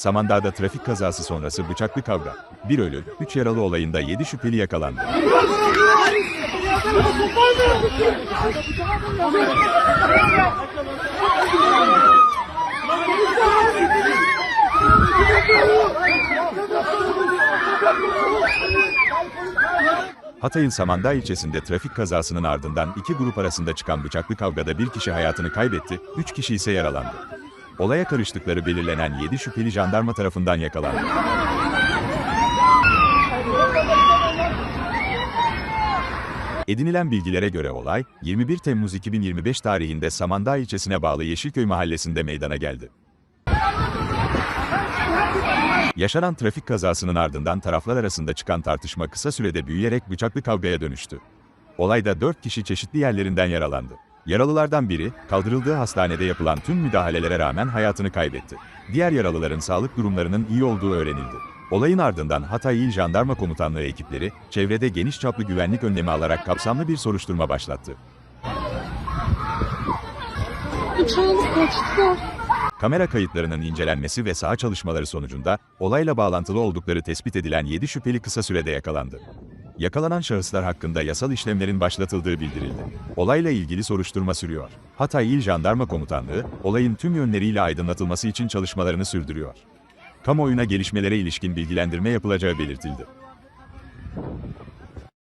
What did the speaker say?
Samandağ'da trafik kazası sonrası bıçaklı kavga. Bir ölü, üç yaralı olayında 7 şüpheli yakalandı. Hatay'ın Samandağ ilçesinde trafik kazasının ardından iki grup arasında çıkan bıçaklı kavgada bir kişi hayatını kaybetti, üç kişi ise yaralandı. Olaya karıştıkları belirlenen 7 şüpheli jandarma tarafından yakalandı. Edinilen bilgilere göre olay, 21 Temmuz 2025 tarihinde Samandağ ilçesine bağlı Yeşilköy mahallesinde meydana geldi. Yaşanan trafik kazasının ardından taraflar arasında çıkan tartışma kısa sürede büyüyerek bıçaklı kavgaya dönüştü. Olayda 4 kişi çeşitli yerlerinden yaralandı. Yaralılardan biri, kaldırıldığı hastanede yapılan tüm müdahalelere rağmen hayatını kaybetti. Diğer yaralıların sağlık durumlarının iyi olduğu öğrenildi. Olayın ardından Hatay İl Jandarma Komutanlığı ekipleri, çevrede geniş çaplı güvenlik önlemi alarak kapsamlı bir soruşturma başlattı. Uçağımız kaçtı. Kamera kayıtlarının incelenmesi ve saha çalışmaları sonucunda olayla bağlantılı oldukları tespit edilen 7 şüpheli kısa sürede yakalandı. Yakalanan şahıslar hakkında yasal işlemlerin başlatıldığı bildirildi. Olayla ilgili soruşturma sürüyor. Hatay İl Jandarma Komutanlığı, olayın tüm yönleriyle aydınlatılması için çalışmalarını sürdürüyor. Kamuoyuna gelişmelere ilişkin bilgilendirme yapılacağı belirtildi.